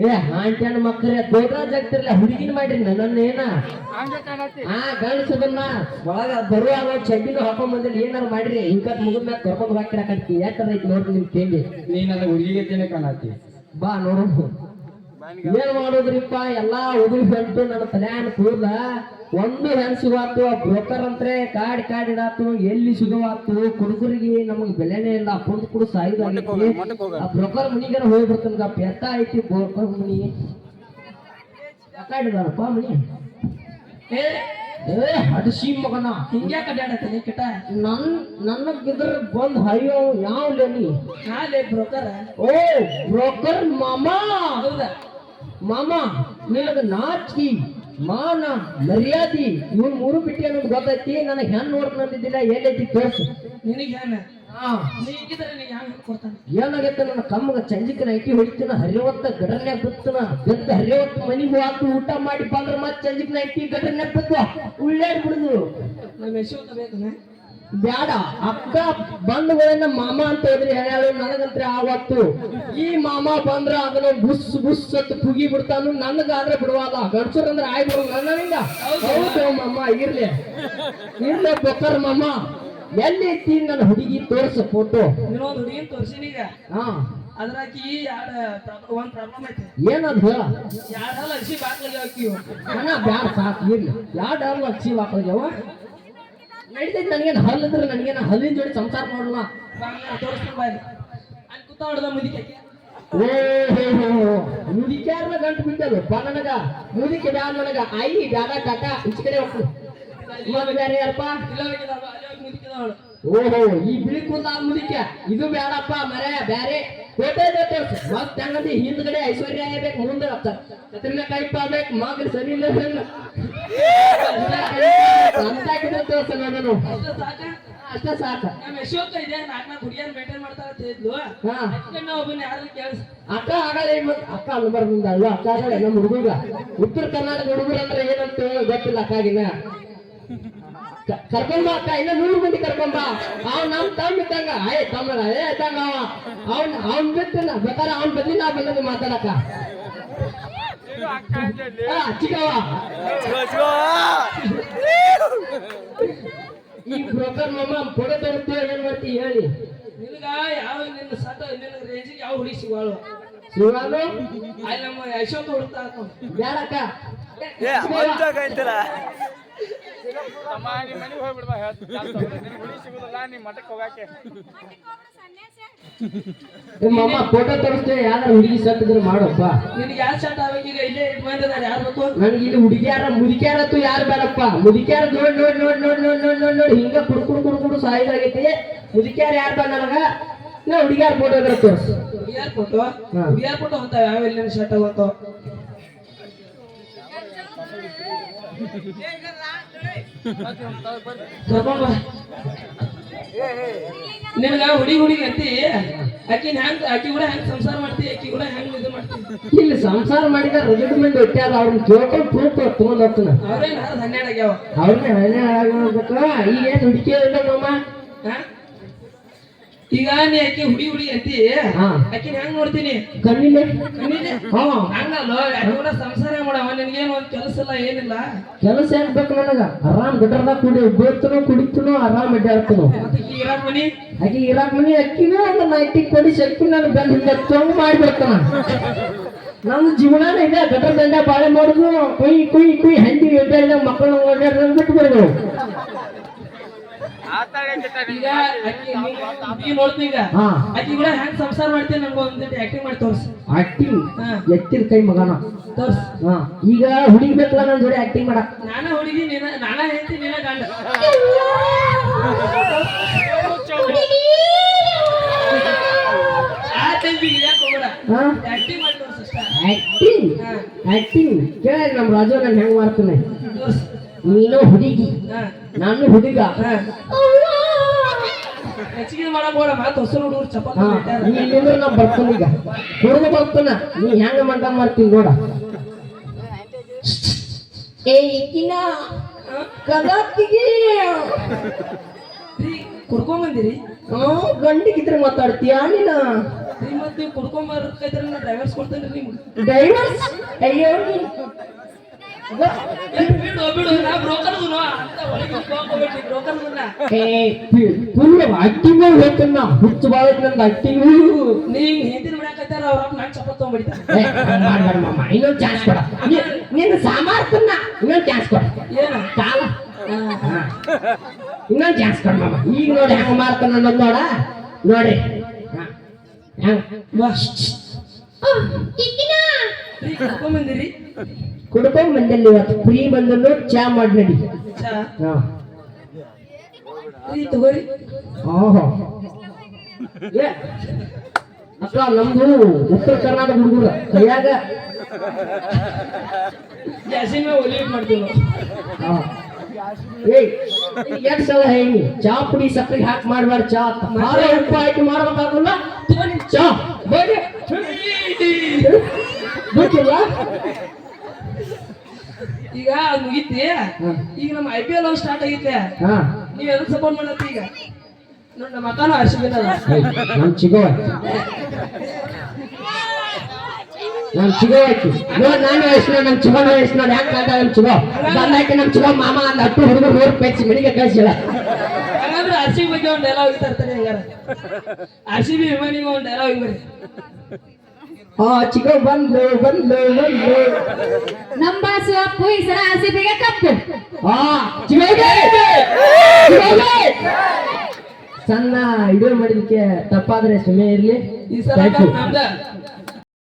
ಏ ಆಂಟಿಯನ್ ಮಕ್ಕಳ ದೊಡ್ಡ ಆಗ್ತಿರ್ಲ ಹುಡುಗಿನ ಮಾಡ್ರಿ ನನ್ನ ಏನ ಆ ಗಂಡಸದನ್ನ ಒಳಗ ಬರುವ ಚಡ್ಡಿನ ಹಾಕೊಂಡ್ ಬಂದಿಲ್ಲ ಏನಾರ ಮಾಡ್ರಿ ಇಂಕತ್ ಮುಗಿದ ಮ್ಯಾಗ ಕರ್ಕೊಂಡ್ ಹಾಕಿರಕತ್ತಿ ಯಾಕಂದ್ರೆ ಐತಿ ನೋಡ್ರಿ ನಿಮ್ ಕೇಳಿ. ನೀನ್ ಅದ ಹುಡುಗಿಗೆ ತಿನ್ನ ಕಾಣತ್ತಿ. ಬಾ ನೋಡು. ಏನ್ ಮಾಡೋದ್ರಿಪ್ಪ ಎಲ್ಲಾ ಹುಡುಗಿ ಬಂತು ನನ್ನ ತಲೆ ಕೂದ ಒಂದು ಹೆಣ್ ಆ ಬ್ರೋಕರ್ ಅಂತ್ರೆ ಕಾಡ್ ಕಾಡ್ ಇಡಾತು ಎಲ್ಲಿ ಸುಗವಾತು ಕುಡುಗರಿಗೆ ನಮಗ್ ಬೆಲೆನೇ ಇಲ್ಲ ಕುಡ್ದು ಕುಡು ಸಾಯ್ದು ಆ ಬ್ರೋಕರ್ ಮನಿಗಾರ ಹೋಗಿ ಬರ್ತನಗ ಪೆತ್ತ ಐತಿ ಬ್ರೋಕರ್ ಮನಿ. ಕಾಡಿದಾರಪ್ಪ ಮನಿ. ಏ ಏ ಹಡಸಿ ಮಗನ. ಹಿಂಗ್ಯಾಕ ಅಡ್ಡಾಡತ್ತೀನಿ ಕಿಟ ನನ್ ನನ್ನ ಗಿದ್ರ ಬಂದ್ ಹರಿಯೋ ಯಾವ ಲೇನಿ? ನಾಳೆ ಬ್ರೋಕರ್. ಓ ಬ್ರೋಕರ್ ಮಾಮಾ. ಹೌದಾ? ಮಾಮ ನಿನಗ ನಾಚಿಕೆ ಮಾನ ಮರ್ಯಾದಿ ಇವ್ ಮೂರು ಬಿಟ್ಟಿ ಅನ್ನೋದು ಗೊತ್ತೈತಿ. ನನಗೆ ಹೆಣ್ ನೋಡ್ತ ನಂದಿದ್ದಿಲ್ಲ ಎಲ್ಲೈತಿ ತೋರ್ಸು. ನಿನಗೆ ಏನಾಗೈತೆ ನನ್ನ ಕಮ್ಮಗ ಚಂಜಿಕನ ಐಟಿ ಹೊಡಿತೀನ ಹರಿಯವತ್ತ ಗಡನ್ಯಾಗ ಬಿತ್ತನ ಬೆತ್ತ ಹರಿಯವತ್ತ ಮನಿಗೆ ಹೋತು ಊಟ ಮಾಡಿ ಬಂದ್ರ ಮತ್ ಚಂಜಿಕನ ಐಟಿ ಗಡನ್ಯಾಗ ಬತ್ತ ಉಳ್ಳಾಡ್ ಬಿಡುದು. ನಮ್ಮ ಯಶವಂತ ಬೇಕನ? ಬ್ಯಾಡ. ಅಕ್ಕ ಬಂಧುಗಳನ್ನ ಮಾಮ ಅಂತ ಹೇಳಿದ್ರಿ ಹೇಳ ನನಗಂತ್ರ ಆವತ್ತು. ಈ ಮಾಮ ಬಂದ್ರ ಅದನ್ನ ಬುಸ್ ಬುಸ್ ಅಂತ ಪುಗಿ ಬಿಡ್ತಾನು. ನನಗಾದ್ರೆ ಬಿಡುವಾಗ ಗಡ್ಸರ್ ಅಂದ್ರೆ ಆಯ್ ಬಿಡು ನನಗ ಹೌದು. ಮಾಮ ಇರ್ಲಿ. ಇರ್ಲಿ ಬೊಕ್ಕರ್ ಮಾಮ. ಎಲ್ಲಿ ಐತಿ ನನ್ನ ಹುಡುಗಿ ತೋರ್ಸ ಫೋಟೋ ಹುಡುಗಿ ಹುಡುಗಿನ ತೋರ್ಸಿನಿ ಈಗ. ಹಾ. ಅದ್ರಾಕಿ ಒಂದ್ ಪ್ರಾಬ್ಲಮ್ ಐತಿ. ಏನದ್ ಹೇಳ? ಎರಡಲ್ಲ ಅರ್ಸಿ ಬಾಕಲಿ ಹಾಕಿವು ಬ್ಯಾಡ ಸಾಕು ಇರ್ಲಿ. ಯಾಡ ಲಕ್ಷಿ ಹಾಕಲ್ಯವ ನಡೀತೈತಿ ನನಗೇನು ಅಂದ್ರೆ ನನಗೇನು ಹಲ್ಲಿನ ಜೋಡಿ ಸಂಸಾರ ಮಾಡಲ್ಲ? ತೋರಿಸ್ತೀನಿ ಬಾಯ್ ಅಲ್ಲಿ ಕೂತ ಹೊಡೆದ ಮುದಿಕೆ ಮುದಿಕ್ಯಾರ ಗಂಟು ಬಿಟ್ಟದು ಬಾ ನನಗ. ಮುದಿಕೆ ಬ್ಯಾಡ ನನಗ. ಐ ಬ್ಯಾಡ ಕಾಕ ಈಚ ಕಡೆ ಹೋಗ್ತು ಯಾರಪ್ಪ? ಓಹೋ ಈ ಬಿಳಿ ಕೂದ ಮುದಿಕೆ. ಇದು ಬ್ಯಾಡಪ್ಪ ಮರೆ ಬ್ಯಾರೆ. ಕೋಟೆ ಮತ್ ಹಿಂದ್ಗಡೆ ಐಶ್ವರ್ಯ ಆಗ್ಬೇಕು ಮುಂದೆ ಕತ್ರಿನ ಕೈಪ ಆಗ್ಬೇಕು ಸರಿ ಇಲ್ಲ ಹೆಂಗ ಅಂತ ತೋರ್ಸ ನಾನು ಅಷ್ಟೇ ಸಾಕ? ನಮ್ಮ ಇದೆ ಮೇಂಟೈನ್ ಮಾಡ್ತಾರ ಅಂತ ಹೇಳಿದ್ಲು. ಹಾ. ಅದಕ್ಕೆ ಒಬ್ಬನ ಯಾರು ಕೇಳಿಸ್ ಅಕ್ಕ ಆಗಲ್ಲ ಅಕ್ಕ ಅನ್ಬಾರ್ದಿಂದ ಅಲ್ವಾ? ಅಕ್ಕ ಆಗಲ್ಲ ನಮ್ಮ ಹುಡುಗ ಉತ್ತರ ಕರ್ನಾಟಕ ಹುಡುಗರು ಅಂದ್ರೆ ಏನಂತ ಗೊತ್ತಿಲ್ಲ ಅಕ್ಕಾಗಿನ ಕರ್ಕೊಂಬ ಕರ್ಕೊಂಡ್ ಅಕ್ಕ ಇನ್ನ ನೂರು ಮಂದಿ ಕರ್ಕೊಂಡ್ ಬಾ. ಅವ್ ನಮ್ ತಮ್ಮ ಇದ್ದಂಗ. ಏ ತಮ್ಮ ಏ ಇದ್ದಂಗ ಅವ. ಅವನ್ ಅವ್ನ್ ಬಿಟ್ಟು ಬೇಕಾದ್ರೆ ಅವ್ನ್ ಬದ್ಲಿ ನಾ ಬಂದದ್ದು ಮಾತಾಡಕ ಆ, ಚಿಕ್ಕವ್ವ ಈ ಬ್ರೋಕರ್ ಮಾಮ ಫೋಟೋ ತರುತ್ತೇವೆ ಏನ್ ಮಾಡ್ತಿ ಹೇಳಿ. ನಿನಗ ಯಾವ ನಿನ್ನ ಸತ ನಿನ್ನ ರೇಂಜಿಗೆ ಯಾವ ಹುಡುಗಿ ಸಿಗೋಳು ಸಿಗೋಳು ಅಲ್ಲಿ ನಮ್ಮ ಯಶೋತ ಹುಡುಕ್ತಾ ಇರ್ತಾವ ಬ್ಯಾಡಕ್ಕ ಏ ಮಾಮ ಫೋಟೋ ತೋರಿಸ್ತೇವೆ ಯಾರ ಹುಡುಗಿ ಇದ್ರೆ ಮಾಡಪ್ಪ. ನಿನಗೆ ಯಾರು ಸಟ್ ಆಗ್ಬೇಕು? ಈಗ ಇಲ್ಲೇ ಇಟ್ಕೊಂಡಿದ್ದಾರೆ ಯಾರು ಬೇಕು? ನನಗೆ ಇಲ್ಲಿ ಹುಡುಗಿಯಾರ ಮುದುಕ್ಯಾರತ್ತು ಯಾರು ಬೇಡಪ್ಪ? ಮುದುಕ್ಯಾರ ನೋಡ್ ನೋಡ್ ನೋಡ್ ನೋಡ್ ನೋಡ್ ನೋಡ್ ನೋಡ್ ನೋಡಿ ಹಿಂಗ ಕುಡು ಕುಡು ಕುಡು ಕುಡು ಸಾಯಿದಾಗೈತಿ. ಮುದುಕ್ಯಾರ ಯಾರು ಬೇಡ ನನಗ? ನಾ ಹುಡುಗಿಯಾರ ಫೋಟೋ ಇದ್ರೆ ತೋರ್ಸು. ಹುಡುಗಿಯಾರ ಫೋಟೋ ಹುಡುಗಿಯಾರ ಫೋಟೋ ಅಂತ ಯಾವ ಇಲ್ಲಿ ಶರ್ಟ್ ಆಗುತ್ತೋ. ನಿನಗ ಹುಡುಗಿ ಹುಡುಗಿ ಅಂತಿ ಆಕಿನ ಹೆಂಗ್ ಆಕಿ ಕೂಡ ಹೆಂಗ್ ಸಂಸಾರ ಮಾಡ್ತಿ ಆಕಿ ಕೂಡ ಹೆಂಗ್ ಇದು ಮಾಡ್ತಿ? ಇಲ್ಲಿ ಸಂಸಾರ ಮಾಡಿದ ರಜದ ಮಂದಿ ಹೊಟ್ಟ್ಯಾರ ಅವ್ರನ್ನ ಕೇಳ್ಕೊಂಡು ಪ್ರೂಫ್ ತಗೊಂಡ್ ಹೋಗ್ತಾನ. ಅವ್ರೇನ್ ಹನ್ನೆರಡು ಆಗ್ಯಾವ? ಅವ್ರನ್ನ ಹನ್ನೆರಡು ಆಗ್ಬೇಕು ಈಗ ಏನ್ ಹುಡುಕಿ ಇಲ್ಲ ಮಾಮ. ಹಾ? ಈಗ ನೀ ಆಕಿ ಹುಡಿ ಹುಡಿ ಐತಿ. ಹಾ. ಆಕಿನ ಹೆಂಗ್ ನೋಡ್ತೀನಿ? ಕಣ್ಣಿಲೆ? ಹಾ. ಹಂಗಲ್ಲ ಕೂಡ ಸಂಸಾರ ಮಾಡವ ನಿನ್ಗೇನು ಒಂದ್ ಕೆಲಸ ಇಲ್ಲ ಏನಿಲ್ಲ. ಕೆಲಸ ಏನ್ ಬೇಕು ನನಗ? ಆರಾಮ್ ಗಟರ್ದಾಗ ಕುಡಿ ಬೋತನು ಕುಡಿತನು ಆರಾಮ್ ಅಡ್ಡಾಡ್ತನು ಇರಾಕ್ ಮನಿ ಆಕಿ ಇರಾಕ್ ಮನಿ ಅಕ್ಕಿನ ಅದನ್ನ ನೈಟಿ ಕೊಡಿ ಶಕ್ತಿ ನಾನು ಬಂದ ಹಿಂದೆ ತೊಂಗ್ ಮಾಡ್ಬಿಡ್ತಾನ. ನನ್ನ ಜೀವನ ಇದೆ ಗಟರ ದಂಡ ಬಾಳೆ ಮಾಡುದು ಕುಯ್ ಕುಯ್ ಕುಯ್ ಹಂದಿ ಎಡ್ಡ ಮಕ್ಕಳು ಓಡಾಡ ಬಿಟ್ಟು ಬಿಡೋದು ಈಗ ನೋಡ್ತೀನಿ ಈಗ. ಅಕ್ಕಿ ಆಕಿ ಕೂಡ ಹೆಂಗ್ ಸಂಸಾರ ಮಾಡ್ತೀನಿ ನಂಗೆ ಒಂದ್ ಆಕ್ಟಿಂಗ್ ಮಾಡಿ ತೋರ್ಸು. ಆಕ್ಟಿಂಗ್ ಎತ್ತಿನ ಕೈ ಮಗನ? ತೋರ್ಸ್. ಹಾ. ಈಗ ಹುಡುಗಿ ಬೇಕಲ್ಲ ನನ್ನ ಜೋಡಿ ಆಕ್ಟಿಂಗ್ ಮಾಡ ನಾನ ಹುಡುಗಿ ನೀನ ನಾನ ಹೇಳ್ತೀನಿ ನೀನ ಗಂಡ. ಆಕ್ಟಿಂಗ್ ಆಕ್ಟಿಂಗ್ ಹಾ. ಆಕ್ಟಿಂಗ್ ಕೇಳ ನಮ್ ರಾಜು ನಾನು ಹೆಂಗ್ ಮಾಡ್ತೀನಿ? ತೋರ್ಸ್. ನೀನು ಹುಡುಗಿ. ನಾನು ಹುಡುಗ. ಹೆಚ್ಚಿಗೆ ಮಾಡಕ್ ಮಾತು ಹುಡುಗರು ಚಪಾತಿ ಹಾ ಬಿಟ್ಟಾರ. ನೀ ಇಲ್ಲಿಂದ್ರೆ ನಾ ಬರ್ತಾನ ಈಗ. ಹುಡುಗ ಬರ್ತಾನ. ನೀ ಹೆಂಗ ಮಾಡ್ತೀನಿ ನೋಡ. ಏ ಹ್ಞೂ ಗಂಡಿಗಿದ್ರೆ ಮಾತಾಡ್ತೀಯ ನೀನ? ಮತ್ತ ಡ್ರೈವರ್ಸ್ ಕೊಡ್ತೇನೆ ನಿಮ್ಗೆ. ಡ್ರೈವರ್ಸ್ ಅಯ್ಯೋ ಬಿಡು ಬಿಡು ನಾ ಬ್ರೋಕರ್ ಅಂತ ಒಳಗೆ ಹೋಗ್ಬೇಡಿ ಬ್ರೋಕರ್ ಫುಲ್ ಅಟ್ಟಿಗೂ ಹೇಳ್ತೀನಿ ನಾ. ಹುಚ್ಚು ಬಾಳ ನಂದು ಅಟ್ಟಿಗೂ ನೀವ್ ಹೆಂಡತಿನ ಬಿಡಕತ್ತಾರ ಅವ್ರ ನಾನ್ ಹಂಗ್ ಮಾಮ ಇನ್ನೊಂದು ಚಾನ್ಸ್ ಕೊಡ. ನೀ- ನಿನ್ನ ಸಾಮರ್ಥ್ಯನ ಇನ್ನೊಂದು ಚಾನ್ಸ್ ಕೊಡ. ಏನ? ಕಾಲ. ಇನ್ನೊಂದು ಚಾನ್ಸ್ ಕೊಡ ಮಾಮ. ಈಗ ನೋಡಿ ಹೆಂಗ್ ಮಾಡ್ತಾನ ಅನ್ನೋದು ನೋಡ. ನೋಡ್ರಿ. ಹಾ. ಬಾ ಕರ್ಕೊಂಡ್ ಬಂದಿರಿ ಕುಡ್ಕೊಂಡ್ ಬಂದಲ್ಲಿ ಇವತ್ತು. ಫ್ರೀ ಬಂದನ್ನು ಚಾ ಮಾಡಿ ನಡಿ ತಗೋರಿ. ಅಕ್ಕ ನಮ್ದು ಉತ್ತರ ಕರ್ನಾಟಕ ಹುಡುಗರು. ಕೈಯಾಗ ಒಲಿ ಮಾಡ್ತೀವಿ. ಏಯ್ ಎರಡ್ ಸಲ ಹೇಳಿ? ಚಾ ಪುಡಿ ಸಕ್ಕರೆ ಹಾಕಿ ಮಾಡ್ಬಾರ್ದು ಚಾ ಉಪ್ಪು ಹಾಕಿ ಮಾಡ್ಬೇಕಾಗಲ್ಲ. ಚಾ. ಬೇಡಿ ಗೊತ್ತಿಲ್ಲ? ಈಗ ಅದ್ ಮುಗೀತಿ? ಈಗ ನಮ್ಮ ಐ ಪಿ ಎಲ್ ಸ್ಟಾರ್ಟ್ ಆಗೈತೆ ಹಾ. ನೀವ್ ಎದಕ್ ಸಪೋರ್ಟ್ ಮಾಡತ್ತಿ ಈಗ? ನೋಡ್ ನಮ್ಮ ಅಕ್ಕನೂ ಆರ್ ಸಿ ಬಿ ಅದ ಏಯ್, ನಮ್ ಚಿಗೋ ನಮ್ ಚಿಗೋ ಆಯ್ತು. ನೋಡ್ ನಾನು ವಯಸ್ಸಿನ ನಮ್ ಚಿಗೋ ವಯಸ್ಸಿನ ಯಾಕೆ ಕಾಟ ನಮ್ ಚಿಗೋ ಬಂದಾಕೆ ನಮ್ ಚಿಗೋ ಮಾಮ ಅಂದ ಹತ್ತು ಹುಡುಗರು ನೂರು ರೂಪಾಯಿ ಮನೆಗೆ ಕಳ್ಸಿಲ್ಲ. ಹಂಗಂದ್ರೆ ಆರ್ ಸಿ ಬಿ ಬಗ್ಗೆ ಒಂದು ಡೈಲಾಗ್ ತರ್ತಾರೆ ಹಂಗಾರ. ಬಿ ವಿಮಾನಿಗೆ ಒಂದು ಡೈಲಾಗ್ ಬರ್ರಿ ಆ ಚಿಗೋ ಬಂದು ಬಂದು ಬಂದು ನಮ್ಮ ಬಾಸು ಅಪ್ಪು ಈ ಸಲ ಆರ್ಸಿಬಿಗೆ ಕಪ್ಪು. ಆ ಚಿಗೋಗೆ ಚಿಗೋಗೆ ಸಣ್ಣ ವಿಡಿಯೋ ಮಾಡಿದಕ್ಕೆ ತಪ್ಪಾದ್ರೆ ಸುಮ್ಮನೆ ಇರ್ಲಿ. ಈ ಸಲ. ನಮ್ದ.